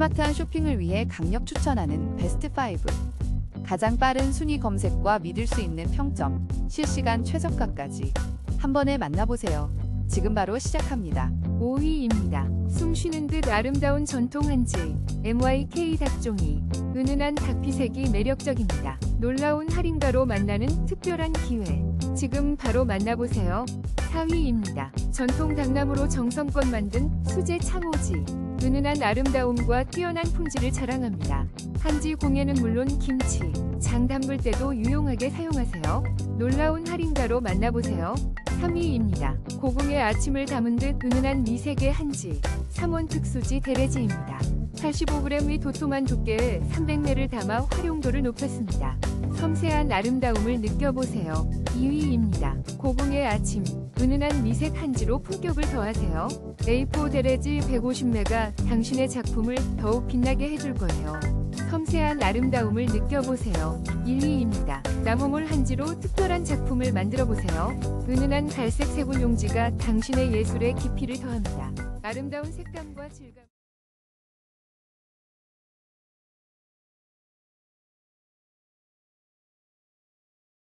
스마트한 쇼핑을 위해 강력 추천하는 베스트 5. 가장 빠른 순위 검색과 믿을 수 있는 평점, 실시간 최저가까지 한 번에 만나보세요. 지금 바로 시작합니다. 5위입니다. 숨 쉬는 듯 아름다운 전통 한지 MYK 닭종이 은은한 닭피색이 매력적입니다. 놀라운 할인가로 만나는 특별한 기회. 지금 바로 만나보세요. 4위입니다. 전통 당나무로 정성껏 만든 수제 창호지. 은은한 아름다움과 뛰어난 품질을 자랑합니다. 한지 공예는 물론 김치, 장 담글 때도 유용하게 사용하세요. 놀라운 할인가로 만나보세요. 3위입니다. 고궁의 아침을 담은 듯 은은한 미색의 한지, 삼원 특수지 데레지입니다. 85g의 도톰한 두께에 300ml 담아 활용도를 높였습니다. 섬세한 아름다움을 느껴보세요. 2위입니다. 고궁의 아침, 은은한 미색 한지로 품격을 더하세요. A4 데레지 150매가 당신의 작품을 더욱 빛나게 해줄 거예요. 섬세한 아름다움을 느껴보세요. 1위입니다. 나무물 한지로 특별한 작품을 만들어 보세요. 은은한 갈색 세골 용지가 당신의 예술에 깊이를 더합니다. 아름다운 색감과 질감.